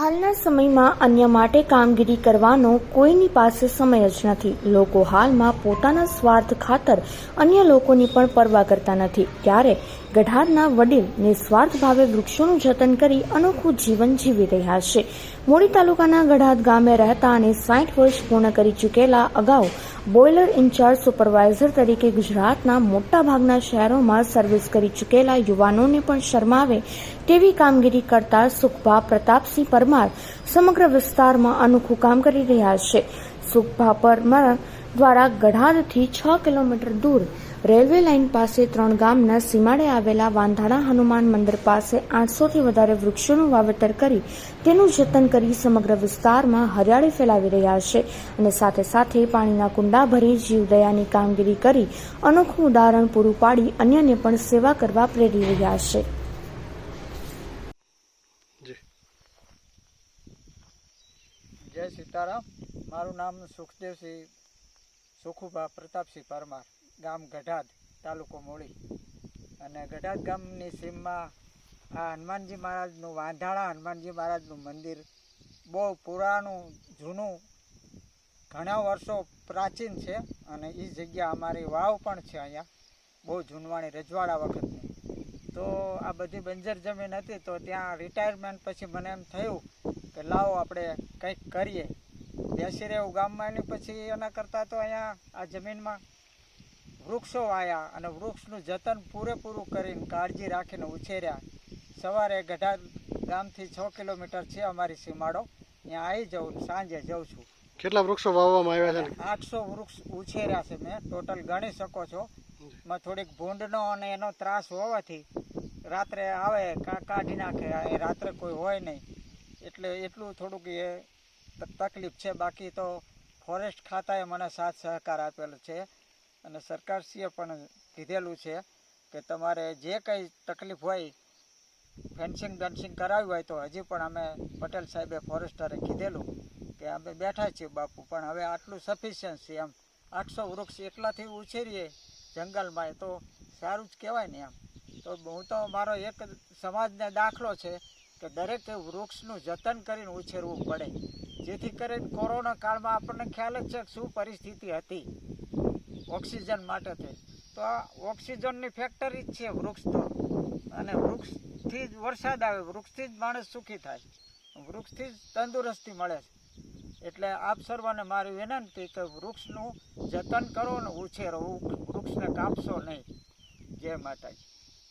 હાલના સમયમાં અન્ય માટે કામગીરી કરવાનો કોઈની પાસે સમય જ નથી. લોકો હાલમાં પોતાના સ્વાર્થ ખાતર અન્ય લોકોની પણ પરવા કરતા નથી. ત્યારે ગઢારના વડીલ નિસ્વાર્થ ભાવે વૃક્ષોનું જતન કરી અનોખું જીવન જીવી રહ્યા છે. મોડી તાલુકાના ગઢાદ ગામે રહેતા અને સાઠ વર્ષ પૂર્ણ કરી ચૂકેલા અગાઉ બોઇલર ઇન્ચાર્જ સુપરવાઇઝર તરીકે ગુજરાતના મોટાભાગના શહેરોમાં સર્વિસ કરી ચૂકેલા યુવાનોને પણ શરમાવે તેવી કામગીરી કરતા સુખભા પ્રતાપસિંહ પરમાર સમગ્ર વિસ્તારમાં અનોખું કામ કરી રહ્યા છે. સુખભા પરમાર દ્વારા ગઢાદથી છ કિલોમીટર દૂર રેલવે લાઇન પાસે ત્રણ ગામના સીમાડે આવેલા વાંધાણા હનુમાન મંદિર પાસે આઠસોથી વધારે વૃક્ષોનું વાવેતર કરી તેનું જતન કરી સમગ્ર વિસ્તારમાં હરિયાળી ફેલાવી રહ્યા છે અને સાથે સાથે પાણીના કુંડા ભરી જીવદયાની કામગીરી કરી અનોખું ઉદાહરણ પૂરું પાડી અન્યને પણ સેવા કરવા પ્રેરી રહ્યા છે. જય સીતારામ. મારું નામ સુખદેવસિંહ સુખુભા પ્રતાપસિંહ પરમાર. ગામ ગઢાદ તાલુકો મોડી. અને ગઢાદ ગામની સીમમાં આ હનુમાનજી મહારાજનું વાંધાણા હનુમાનજી મહારાજનું મંદિર બહુ પુરાણું, જૂનું, ઘણા વર્ષો પ્રાચીન છે અને એ જગ્યા અમારી વાવ પણ છે અહીંયા, બહુ જૂનવાણી રજવાડા વખતની. તો આ બધી બંજર જમીન હતી તો ત્યાં રિટાયરમેન્ટ પછી મને એમ થયું કે લાવો આપણે કંઈક કરીએ. બેસી રહેવું ગામમાં એની પછી એના કરતાં તો અહીંયા આ જમીનમાં વૃક્ષો વાયા અને વૃક્ષનું જતન પૂરેપૂરું કરીને કાળજી રાખીને ઉછેર્યા. સવારે ગઢા ગામથી છ કિલોમીટર છે અમારી સીમાડો. ત્યાં આવી જાઉં સાંજે જાઉં છું. કેટલા વૃક્ષો વાવવામાં આવ્યા છે? આઠસો વૃક્ષ ઉછેર્યા છે મેં. ટોટલ ગણી શકો છો. માં થોડીક ભૂંડનો અને એનો ત્રાસ હોવાથી રાત્રે આવે કા કાઢી નાખે એ રાત્રે કોઈ હોય નહીં. એટલે એટલું થોડુંક એ તકલીફ છે. બાકી તો ફોરેસ્ટ ખાતાએ મને સાથ સહકાર આપેલો છે. અને સરકારશ્રીએ પણ કીધેલું છે કે તમારે જે કંઈ તકલીફ હોય, ફેન્સિંગ, બેન્સિંગ કરાવ્યું હોય તો હજી પણ અમે પટેલ સાહેબે ફોરેસ્ટરે કીધેલું કે અમે બેઠા છીએ બાપુ, પણ હવે આટલું સફિશિયન્ટ છે એમ, આઠસો વૃક્ષ એટલાથી ઉછેરીએ જંગલમાં તો સારું જ કહેવાય ને એમ. તો હું તો મારો એક સમાજને દાખલો છે કે દરેકે વૃક્ષનું જતન કરીને ઉછેરવું પડે, જેથી કરીને કોરોના કાળમાં આપણને ખ્યાલ જ છે શું પરિસ્થિતિ હતી. ઓક્સિજન માટે થઈ તો આ ઓક્સિજનની ફેક્ટરી જ છે વૃક્ષ તો. અને વૃક્ષથી જ વરસાદ આવે, વૃક્ષથી જ માણસ સુખી થાય. વૃક્ષથી જ તંદુરસ્તી મળે છે. એટલે આપ સર્વને મારી વિનંતી કે વૃક્ષનું જતન કરો ને ઉછેરો, વૃક્ષને કાપશો નહીં. જય માતાજી.